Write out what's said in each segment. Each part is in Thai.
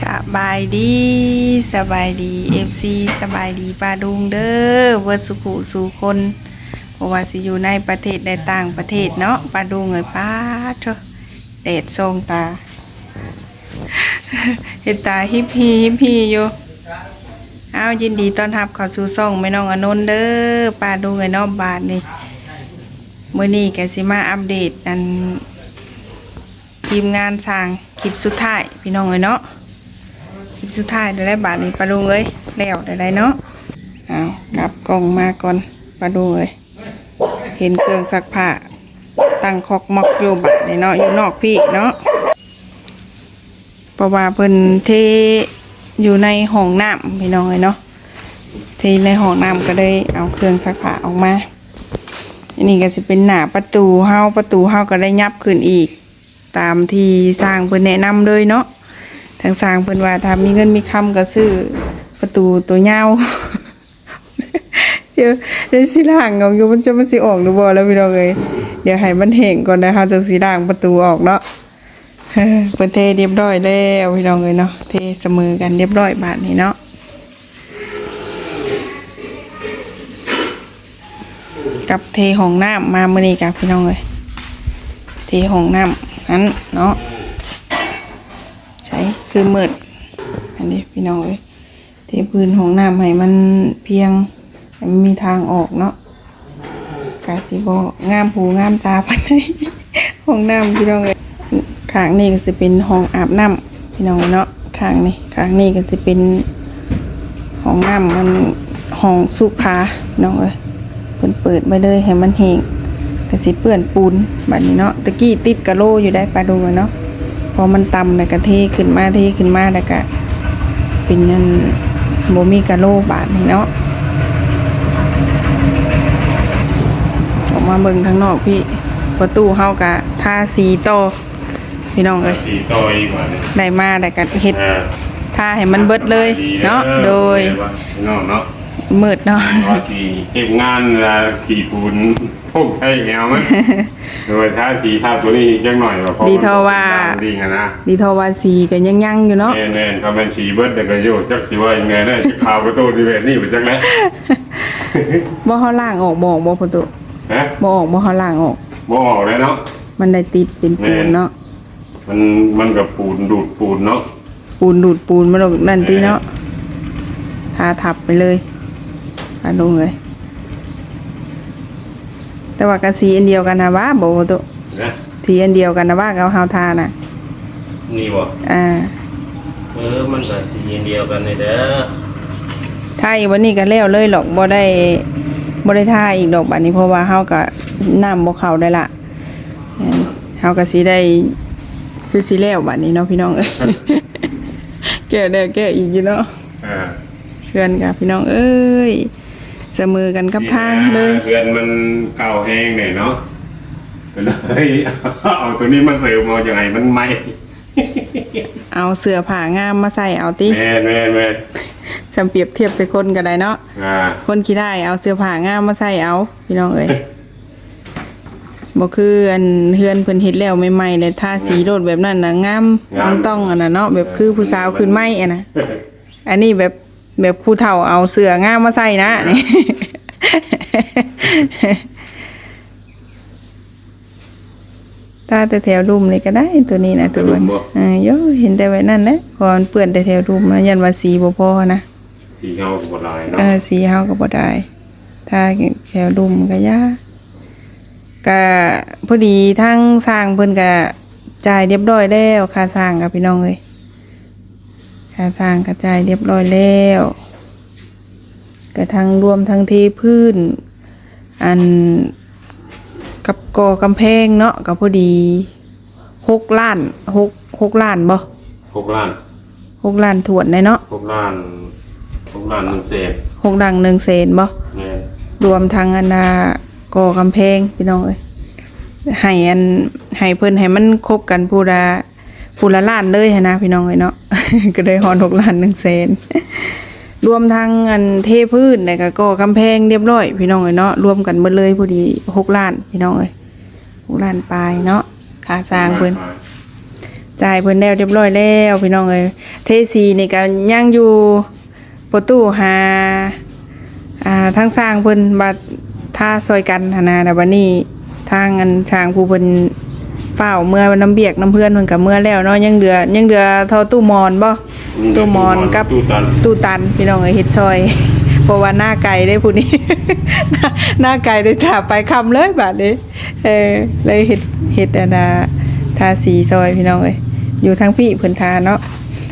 สบายดีสบายดีเอฟซีสบายดีป้าดุงเด้อเวิร์ดสุขุสู่คนเพราะว่าสิอยู่ในประเทศใดต่างประเทศเนาะป้าดุงเอ้ยป้าเถอะแดดทรงตาเห็นตาฮิปฮีฮิปฮีอยู่อ้าวยินดีต้อนรับเข้าสู่ซ่องแม่น้องอนนท์เด้อป้าดุงเอ้ยเนอกบาทนี่มื้อนี้ก็สิมาอัปเดตอัน ทีมงานสร้างคลิปสุดท้ายพี่น้องเอ้ยเนาะคลิปสุดท้ายได้ได้บาทนี้ปลาดุงเอ้ยแล้วได้ได้เนาะเอากลับกล่องมาก่อนปลาดุงเอ้ยเห็นเครื่องซักผ้าตั้งคอกมอกอยู่บัดนี่เนาะอยู่นอกพี่เนาะเพราะว่าเพิ่นเทอยู่ในห้องน้ำพี่น้องเอ้ยเนาะเทในห้องน้ำก็ได้เอาเครื่องซักผ้าออกมาอันนี้ก็สิเป็นหน้าประตูเฮาประตูเฮาก็ได้ยับขึ้นอีก ตามที่สร้างเพิ่นแนะนำเลยเนาะทางสร้างเพิ่นว่าถ้ามีเงินมีคำก็ซื้อประตูตัวยาวเดี๋ยวเดี๋ยวสิล้างเอาอยู่มันจะมันสิออกหรือบ่แล้วพี่น้องเอ้ยเดี๋ยวให้มันแห้งก่อนนะคะจังสิล้างประตูออกเนาะเฮ้อเพิ่นเทเรียบร้อยแล้วพี่น้องเอ้ยเนาะเทเสมอกันเรียบร้อยบาดนี้เนาะกับเทห้องน้ำมามื้อนี้กับพี่น้องเอ้ยเทห้องน้ำ นั้นเนาะใช้คือมืดอันนี้พี่น้องเอ้ยเทพื้นของน้ำให้มันเพียงมันมีทางออกเนาะกาสิบงามหูงามตาปานใดห้องน้ำพี่น้องเอ้ยข้างนี้ก็จะเป็นห้องอาบน้ำพี่น้องเนาะข้างนี้ข้างนี้ก็จะเป็นห้องน้ำมันห้องสุขาพี่น้องเอ้ยเปิดเปิดไปเลยให้มันแห้ง ก็สิเปื้อนปูนบัดนี้เนาะตะกี้ติดกะโลอยู่ได้ปลาดูเนาะพอมันต่ำแล้วก็เทขึ้นมาเทขึ้นมาแล้วก็เป็นนั่นโบมีกะโลบาทนี่เนาะออกมาเบิ่งทางนอกพี่ประตูเฮากะทาสีโตอพี่น้องเอ้ยสีต่อยมาเนี่ยได้มาแล้วก็เฮ็ดอ่าทาให้มันเบิดเลยเนาะโดยเนาะเนาะ มืดเนาะว่าสีเก็บงานอ่าสีปูนพวกใช้แอวมั้ยโดยถ้าสีทาตัวนี้จังหน่อยว่าพอดีเท่าว่าดีกันนะดีทอว่าสีก็ยังยังอยู่เนาะแน่แน่ถ้ามันสีเบิดเดี๋ยวก็โยกจักสีว่ายังไงได้จะข่าวประตูดีเวทนี่ไปจักแล้วบ่เฮาล่างออกบ่ออกบ่ประตูฮะบ่ออกบ่เฮาล่างออกบ่ออกเลยเนาะมันได้ติดเป็นปูนเนาะมันมันกับปูนดูดปูนเนาะปูนดูดปูนมาลงนั่นตีเนาะทาทับไปเลย ทาลงเลยแต่ว่ากะสีอันเดียวกันนะว่าบอกว่าตัวนะสีอันเดียวกันนะว่ากับเฮาทาน่ะนี่บ่อ่าเออมันก็สีเดียวกันเลยเด้อถ้าอีกวันนี้ก็แล้วเลยหรอกบ่ได้บ่ได้ทาอีกดอกบัดนี้เพราะว่าเฮาก็น้ำบ่เข้าได้ละเอิ่มเฮาก็สิได้คือสิแล้วบัดนี้เนาะพี่น้องเอ้ยแก้ได้แก้อีกอยู่เนาะอ่าเพื่อนกับพี่น้องเอ้ย เสมอกันกับทางเลยเพื่อนมันเก่าแห้งหน่อยเนาะก็เลยเอาตัวนี้มาเสริมเอาอย่างไงมันไหมเอาเสื้อผ้างามมาใส่เอาติแม่นแม่นแม่นสำเปรียบเทียบใส่คนก็ได้เนาะอ่าคนขี้ได้เอาเสื้อผ้างามมาใส่เอา พี่น้องเอ้ยบ่คืออันเฮือนเพิ่นเฮ็ดแล้วใหม่ๆเลยทาสีโดดแบบนั้นน่ะงามต้องต้องอันน่ะเนาะแบบคือผู้สาวขึ้นไม้อันน่ะอันนี้แบบ แบบผู้เฒ่าเอาเสื้องามมาใส่นะนี่ตาแต่แถวรุมเลยก็ได้ตัวนี้นะตัวนี้เออโยเห็นแต่ไว้นั่นแหละพอมันเปื้อนแต่แถวรุมนะยันว่าสีบ่พอนะสีเงาบดลายเอเนาะอสีเฮาก็บ่ได้ถ้าแถวรุมก็ยากก็พอดีทั้งสร้างเพิ่นก็จ่ายเรียบร้อยแล้วค่าสร้างกับพี่น้องเอ้ย ค่าสร้างก็จ่ายเรียบร้อยแล้วก็ทั้งรวมทั้งที่พื้น อันกับก่อกำแพงเนาะก็พอดีหกล้านหกหกล้านบ่หกล้านหกล้านถวนได้เนาะหกล้านหกล้านหนึ่งเศษหกดังหนึ่งเศนบ่แม่นรวมทั้งอันนาก่อกำแพงพี่น้องเอ้ยให้อันให้เพิ่นให้มันครบกันผู้ละ ผู้ละล้านเลยนะพี่น้องเอ้ยเนาะ ก็ได้ฮอนหกล้านหนึ่งแสนรวมทั้งอันเทพื้นแล้วก็กำแพงเรียบร้อย พี่น้องเอ้ยเนาะรวมกันหมดเลยพอดีหกล้านพี่น้องเอ้ยหกล้านปลายเนาะค่าสร้างเพิ่นจ่ายเพิ่นแล้วเรียบร้อยแล้วพี่น้องเอ้ยเทสีนี่ก็ยังอยู่ประตูหาอ่าทางสร้างเพิ่นบัดท่าซอยกันหนานะบัดนี้ทางอันช่างผู้เพิ่น เฝ้าเมื่อน้ำเบียกน้ำเพื่อนเพิ่นก็เมื่อแล้วเนาะยังเหลือยังเหลือเท่าตู้มอนบ่ตู้มอนกับตู้ตันตู้ตันพี่น้องเอ้ยเฮ็ดซอยเพราะว่าหน้าไก่ได้ผู้นี้ หน้าหน้าไก่ได้ถาไปคำเลยบาดนี้เออเลยเฮ็ดเฮ็ดอันน่ะทาสีซอยพี่น้องเอ้ยอยู่ทางพี่เพิ่นทาเนาะ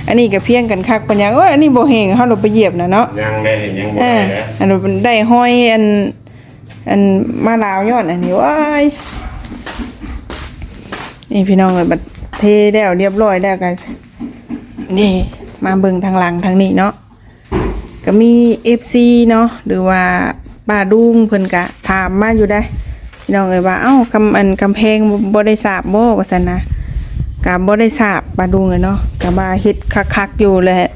อันนี้ก็เพียงกันคักปัญญาโอ้ยอันนี้บ่แห้งเฮาลงไปเหยียบน่ะเนาะยังได้ยังบ่เอได้อแล้วอันนั้นมันได้ห้อยอันอันมาลาวย้อนอันนี้ว้าย นี่พี่น้องเอ้ยบัดเทแล้วเรียบร้อยแล้วกันนี่มาเบิ่งทางหลังทางนี้เนาะก็มี FC เนาะหรือว่าป้าดุงเพิ่นก็ถามมาอยู่ได้พี่น้องเอ้ยว่าเอ้ากำอันกำแพงบ่บ่ได้สาบบ่ว่าซั่นนะก็บ่ได้สาบป้าดุงเอ้ยเนาะก็ว่าเฮ็ดคักๆอยู่แหละ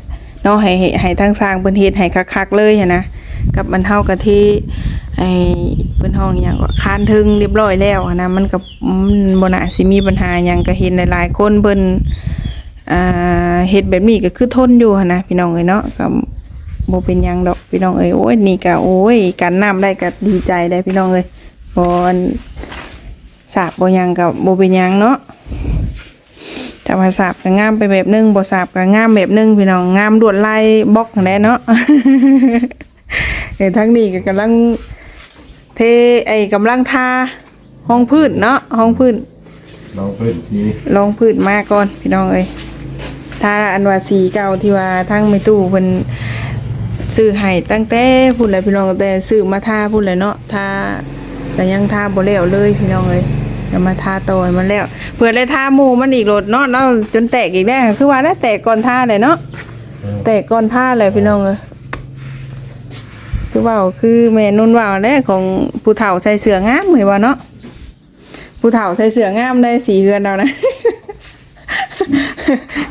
เนาะให้ให้ทางสร้างเพิ่นเฮ็ดให้คักๆเลยนะ กับมันเฮาก็ที่ไอ้เพิ่นห้องอหยังก็คานถึงเรียบร้อยแล้วนะมันก็มันบ่น่าสิมีปัญหาหยังก็เห็นหลายๆคนเพิ่นอ่าเฮ็ดแบบนี้ก็คือทนอยู่นะพี่น้องเอ้ยเนาะก็โบเป็นหยังดอกพี่น้องเอ้ยโอ้ยนี่ก็โอ้ยกันน้ำได้ก็ดีใจได้พี่น้องเอ้ยบอนสาบบ่หยังกับโบเป็นหยังเนาะแต่ว่าสาบก็งามไปแบบนึงบ่สาบก็งามแบบนึงพี่น้องงามดวดลายบล็อกแน่เนาะ เอ้ยทั้งนี้ก็กำลังเทไอ้กำลังทาห้องพื้นเนาะห้องพื้นลองเพิ่นสิลองพืชมาก่อนพี่น้องเอ้ยถ้าอันว่าสีเก่าที่ว่าทั้งไม่ตู้เพิ่นซื้อให้ตั้งแต่พูดเลยพี่น้องแต่ซื้อมาทาพูดเลยเนาะทาแต่ยังทาบ่แล้วเลยพี่น้องเอ้ยจะมาทาต่อให้มันแล้วเพื่อได้ทาหมู่มันอีกโลดเนาะเนาะจนแตกอีกแล้วคือว่าแล้วแตกก่อนทาเลยเนาะแตกก่อนทาเลยพี่น้องเอ้ย คือว่าคือแม่นุ่นว่าแน่ของผู้เฒ่าใส่เสื้องามเหมือนว่าเนาะผู้เฒ่าใส่เสื้องามได้สีเฮือนเรานะ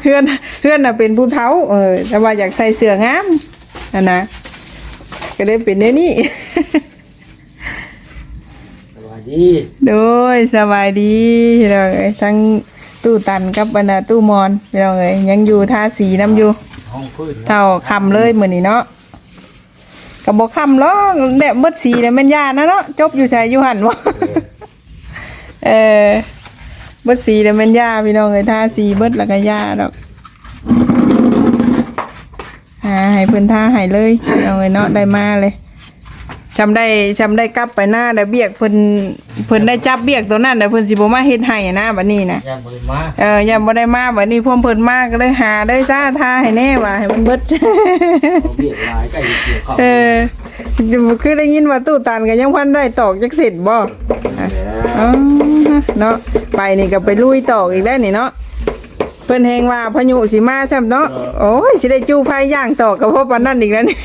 เฮือนเฮือนน่ะเป็นผู้เฒ่าเออแต่ว่าอยากใส่เสื้องามอันนะก็ได้เป็นได้นี่สวัสดีโดยสบายดีพี่น้องเอ้ยทั้งตู้ตันกับบรรดาตู้มอนพี่น้องเอ้ยยังอยู่ทาสีน้ำอยู่ห้องพื้นเท่าคำเลยเหมือนนี้เนาะ ก็บอกคำหรอกแดดเบิดสีเนี่ยมันยานะเนาะจบอยู่ใส่อยู่หันวะเออเบิดสีเนี่ยมันยาพี่น้องเอ้ยทาสีเบิดแล้วก็ยาดอกหาให้เพิ่นทาให้เลยพี่น้องเอ้ยเนาะได้มาเลย จำได้จำได้กลับไปหน้าได้เบียกเพิ่นเพิ่นได้จับเบียกตัวนั้นแต่เพิ่นสิบ่มาเฮ็ดให้นะบัดนี้นะย่างบริมาเออยังบ่ได้มาบัดนี้พวกเพิ่นมาก็เลยหาได้ซ่าทาให้แน่ว่าให้มันเบิด เอาเบียดลายใกล้เกี่ยวเข้าเออคือได้ยินว่าตู้ตันก็ยังพันได้ตอกจักเสร็จบ่อะอ๋อเนาะไปนี่ก็ไปลุยตอกอีกแล้วนี่เนาะเพิ่นแฮงว่าพายุสิมาซ้ำเนาะโอ้ยสิได้จูไฟย่างตอกกับพวกปานนั้นอีกแล้วนี่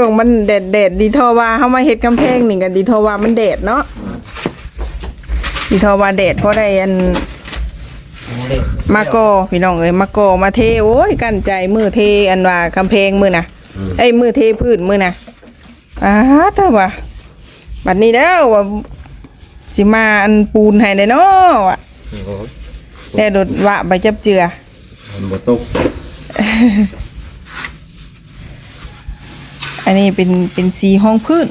ช่วงมันแดดแดดดีทอว่าเฮามาเฮ็ดกำแพงนี่ก็ดีทอว่ามันแดดเนาะดีทอว่าแดดเพราะได้อันเล็กมาโกอพี่น้องเอ้ยมาโกอมาเทโอ้ยกันใจมือเทอันว่ากำแพงมือน่ะไอ้ยมือเทพื้นมือน่ะอ้าเถอะว่ะบัดนี้แล้วว่าสิมาอันปูนให้ได้เนาะว่ะแต่โดดวะไปจับเจือมันบ่ตก อันนี้เป็นเป็นสีห้องพื้น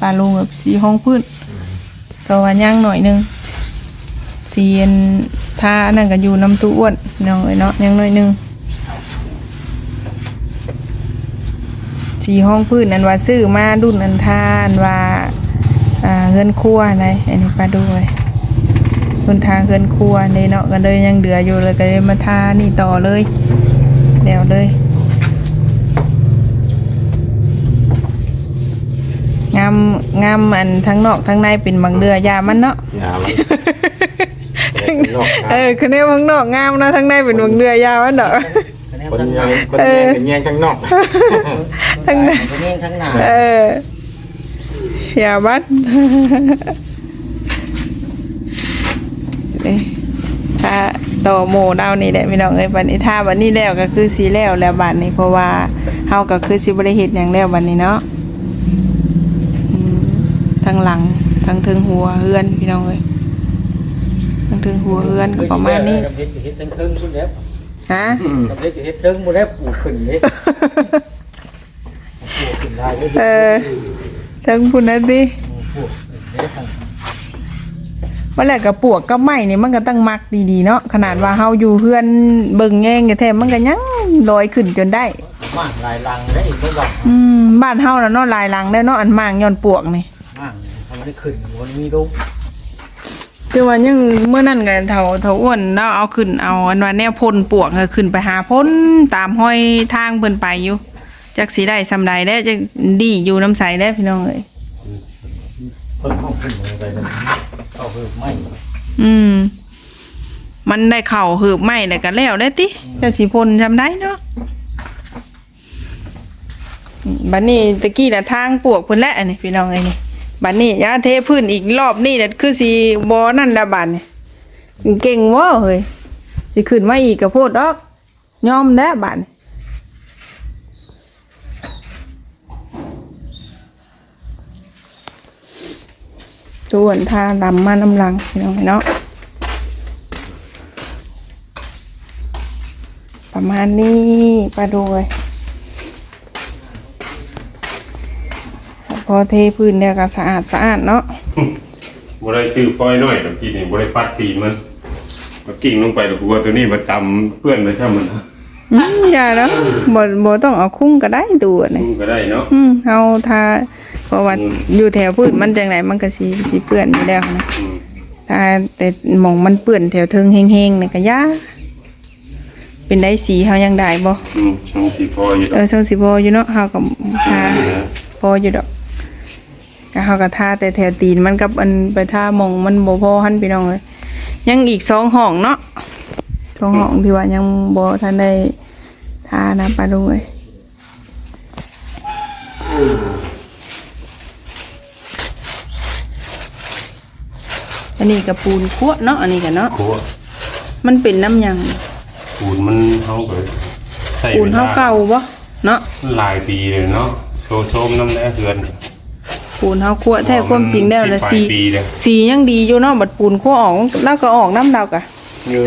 ปลาลุงแบบสีห้องพื้นก็ว่าย่างหน่อยหนึงสีอันทาอันนั่นก็อยู่น้ำตู้อ้วนพี่น้องเอ้ยเนาะยังหน่อยหนึงสีห้องพื้นอันว่าซื้อมาดุนอันทานว่าเงินครัวอะไรอันนี้ปลาด้วยคนทางเงินครัวในเนาะก็เลยยังเหลืออยู่เลยก็เลยมาทานี่ต่อเลยเดี๋ยวเลยามงามอันทั้งนอกทั้งในเป็นบางเดือยามันเนาะยาวเออคือเนี่ยข้างนอกงามนะทั้งในเป็นบางเดือยามันเนาะคนยังคนแย่งกันแย่งข้างนอกทั้งในทั้งนี้ทั้งหน้าเอออย่าบัดนี่ถ้าต่อโมดาวนี่แหละพี่น้องเอ้ยบัดนี้ถ้าบัดนี้แล้วก็คือสีแล้วแล้วบัดนี้เพราะว่าเฮาก็คือสิบ่ได้เฮ็ดหยังแล้วบัดนี้เนาะอืม ทั้งหลังทั้งถึงหัวเฮือนพี่น้องเอ้ยทั้งถึงหัวเฮือนก็ประมาณนี้เฮ็ดเฮ็ดทั้งเครื่องพุ่นแล้วฮะทำเฮ็ดเฮ็ดเครื่องพุ่นแล้วปลูกขึ้นเด้ปลูกขึ้นได้เด้เออทั้งพุ่นนั่นดิปลูกเฮ็ดทางว่าแหละกับปวกกับไม้นี่มันก็ต้องมักดีๆเนาะขนาดว่าเฮาอยู่เฮือนเบิ่งแง่งแท้ๆมันก็ยังลอยขึ้นจนได้ม่างลายลังได้อีกบ่ว่าอืมบ้านเฮาน่ะเนาะลายหลังได้เนาะอันมางย้อนปวกนี่ ม่างทำได้ขึ้นวันมีลูกคือว่ายังเมื่อนั้นก็เฒ่าเฒ่าอ้วนเนาะเอาขึ้นเอาอันว่าแนวพ่นปวกก็ขึ้นไปหาพ่นตามห้อยทางเพิ่นไปอยู่จักสิได้ซำใดได้จักดีอยู่น้ำใสได้พี่น้องเอ้ยพ่นห้องขึ้นไปเลยเอาเพิ่มไม่อืม มันได้เข่าหืบไหมแต่ก็แล้วได้ติจะสิพ่นจำได้เนาะบัดนี้ตะกี้นะทางปวกเพิ่นแหละอันนี้พี่น้องเอ้ยนี่ บัดนี้ยาเทพื้นอีกรอบนี่น่ะคือสิบ่นั่นละบัดนี่เก่งบ่เฮ้ยสิขึ้นมาอีกก็โพดดอกยอมแล้วบัดนี้ส่วนทาลำมาน้ำลังพี่น้องเอ้ยเนาะประมาณนี้ปลาดูเลย พอเทพื้นเนี่ยก็สะอาดสะอาดเนาะบ่ได้ซื้อปล่อยน้อยตะกี้นี่บ่ได้ปัดตีนมันมันกิ่งลงไปแล้วกูว่าตัวนี้มันตำเพื่อนไปช่างมันนะอืมอย่าเนาะบ่บ่ต้องเอาคุ้งก็ได้ตัวนี่มึงก็ได้เนาะอืมเอาทาเพราะว่าอยู่แถวพื้นมันจังไหนมันก็สิสิเปื้อนอยู่แล้วนะอืมถ้าแต่หมองมันเปื้อนแถวเทิงแห้งๆนี่ก็ยาเป็นได้สีเฮายังได้บ่อืมช่างสิพออยู่เออช่างสิบ่อยู่เนาะเฮาก็ทาพออยู่ดอก ก็เขาก็ท่าแต่แถวตีนมันกับอันไปท่ามองมันบ่พอหันพี่น้องเลยยังอีกสองห้องเนาะสองห้องที่ว่ายังบ่ทันได้ท่านะปลาดุงเลยอันนี้กับปูนคั่วเนาะอันนี้กันเนาะครัวมันเป็นน้ำหยังปูนมันเฮาก็ใส่ปูนเฮาเก่าบ่เนาะหลายปีเลยเนาะโชว์โชมน้ำแลเฮือน ปูนเฮาคั่วแท้ความจริงแล้วนะสิบปลายสีปีเลยสียังดีอยู่เนาะบัดปูนคั่วออกแล้วก็ออกน้ำดาวกะเยอะ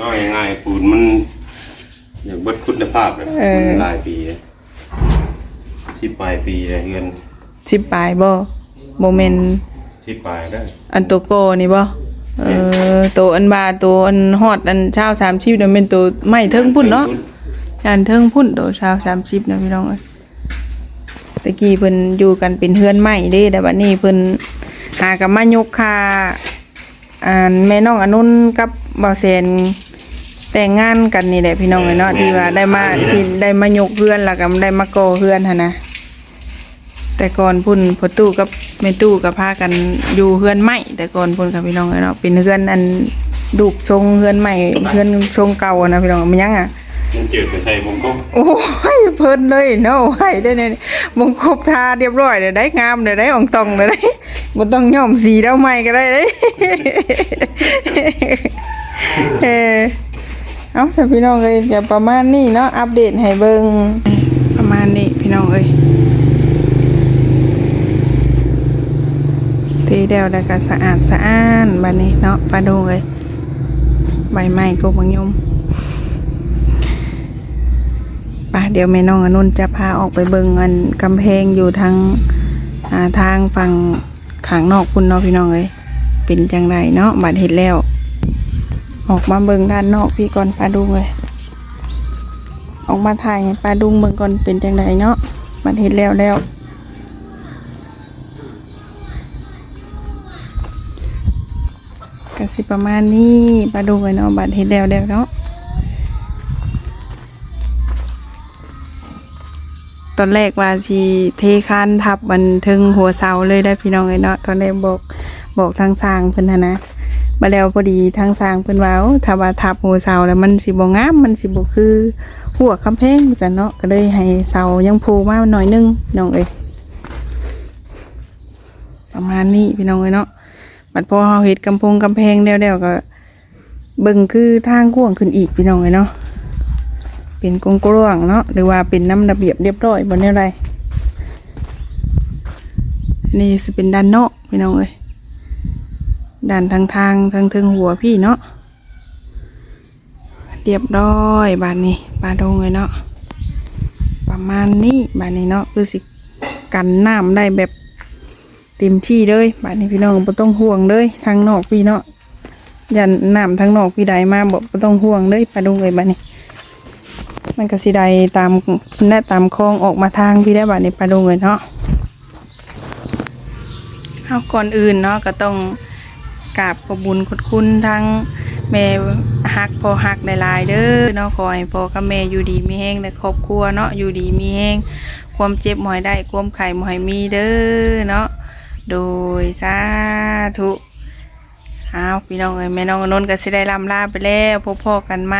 น้อยง่ายปูนมันอยากเบิดคุณภาพเลยเออมันหลายปีเลยสิบปลายปีเลยเฮือนสิบปลายบ่โมเมนสิบปลายได้อันตัวโกนี่บ่เออตัวอันบาตัวอันฮอดอันเช้าสามชิปเนี่ยเป็นตัวไม่เทิงพุ่นเนาะอันเทิงพุ่นตัวเช้าสามชิปนะพี่น้องเอ้ย ตะกี้เพิ่นอยู่กันเป็นเฮือนใหม่เด้แต่บัดนี้เพิ่นหากันมายกคาอ่านแม่น้องอนุนกับบ่าวแสนแต่งงานกันนี่แหละพี่น้องเอ้ยเนาะที่ว่าได้มาที่ได้มายกเฮือนแล้วก็ได้มาก่อเฮือนหั่นนะแต่ก่อนพุ่นพอตู้กับแม่ตู้กับพากันอยู่เฮือนใหม่แต่ก่อนพุ่นกับพี่น้องเนาะเป็นเฮือนอันดูกทรงเฮือนใหม่เฮือนทรงเก่าอะนะพี่น้องมันยังอะ มันจืดไปใส่ผมก็โอ้ยเพลินเลยเนาะให้ได้เนี่ยมงครบทาเรียบร้อยเลยได้งามเลยได้อ่องตองเลยได้บ่ต้องย้อมสีแล้วใหม่ก็ได้เด้ เออเอาสพี่น้องเอ้ยจะประมาณนี้เนาะอัปเดตให้เบิ่งประมาณนี้พี่น้องเอ้ยทีเดียวแล้วก็สะอาดสะอ้านบันนี้เนาะปลาดูเลยใบไม้ก็บังยม ปะเดี๋ยวแม่น้องอนุนจะพาออกไปเบิงอันกำแพงอยู่ทางาทางฝั่งขางนอกคุณเนาะพี่น้องเลยเป็นจังไรเนาะบัดเห็ดแล้ว ออกมาเบิงด้านนอกพี่ก่อนปลาดุงเลยออกมาถ่ายให้ปลาดุงเบิงก่อนเป็นจังไรเนาะบัดเห็ดแล้วแล้วกสิประมาณนี้ปลาดูไว้เนาะบัดเฮ็ดแล้วแล้วเนาะ ตอนแรกว่าสิเทคานทับบันทึงหัวเสาเลยได้พี่น้องเอ้ยเนาะตอนแรกบอกบอกทางสร้างเพิ่นนะนะมาแล้วพอดีทางสร้างเพิ่นว่าถ้าว่าทับหัวเสาแล้วมันสิบ่งามมันสิบ่คือหัวกำแพงจังเนาะก็เลยให้เสายังโผล่มาหน่อยนึงน้องเอ้ยประมาณนี้พี่น้องเอ้ยเนาะบัดพอเฮาเฮ็ดกำพงกำแพงแล้วๆก็เบิ่งคือทางกว้างขึ้นอีกพี่น้องเอ้ยเนาะ เป็นกว้างเนาะหรือว่าเป็นน้ำระเบียบเรียบร้อยบ่แนวใดนี่สิเป็นด้านนอกพี่น้องเอ้ยด้านทางทางทางถึงหัวพี่เนาะเรียบร้อยบานนี้ปลาดงเลยเนาะประมาณนี้บานนี้เนาะคือสิกันน้ำได้แบบเต็มที่เลยบานนี้พี่น้องบ่ต้องห่วงเลยทางนอกพี่เนาะยันน้ำทางนอกพี่ใดมาบอกบ่ต้องห่วงเลยปลาดงเลยบานนี้ มันก็สิได้ตามแน่ตามคลองออกมาทางพี่ได้บานนี้ปลาดงเลยเนาะเอาก่อนอื่นเนาะก็ต้องกราบขอบบุญคุณคุณทั้งแม่ฮักพอฮักหลายเด้อเนาะขอให้พ่อกับแม่อยู่ดีมีแห้งในครอบครัวเนาะอยู่ดีมีแห้งความเจ็บหมอยได้ความไข่หมอยมีเด้อเนาะโดยสาธุ เอาพี่น้องเอ้ยแม่น้องนนท์ก็สิได้ลำลาไปแล้วพบพ่อกันไหม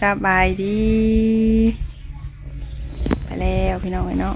สบายดี ไปแล้วพี่น้องเอ้ยเนาะ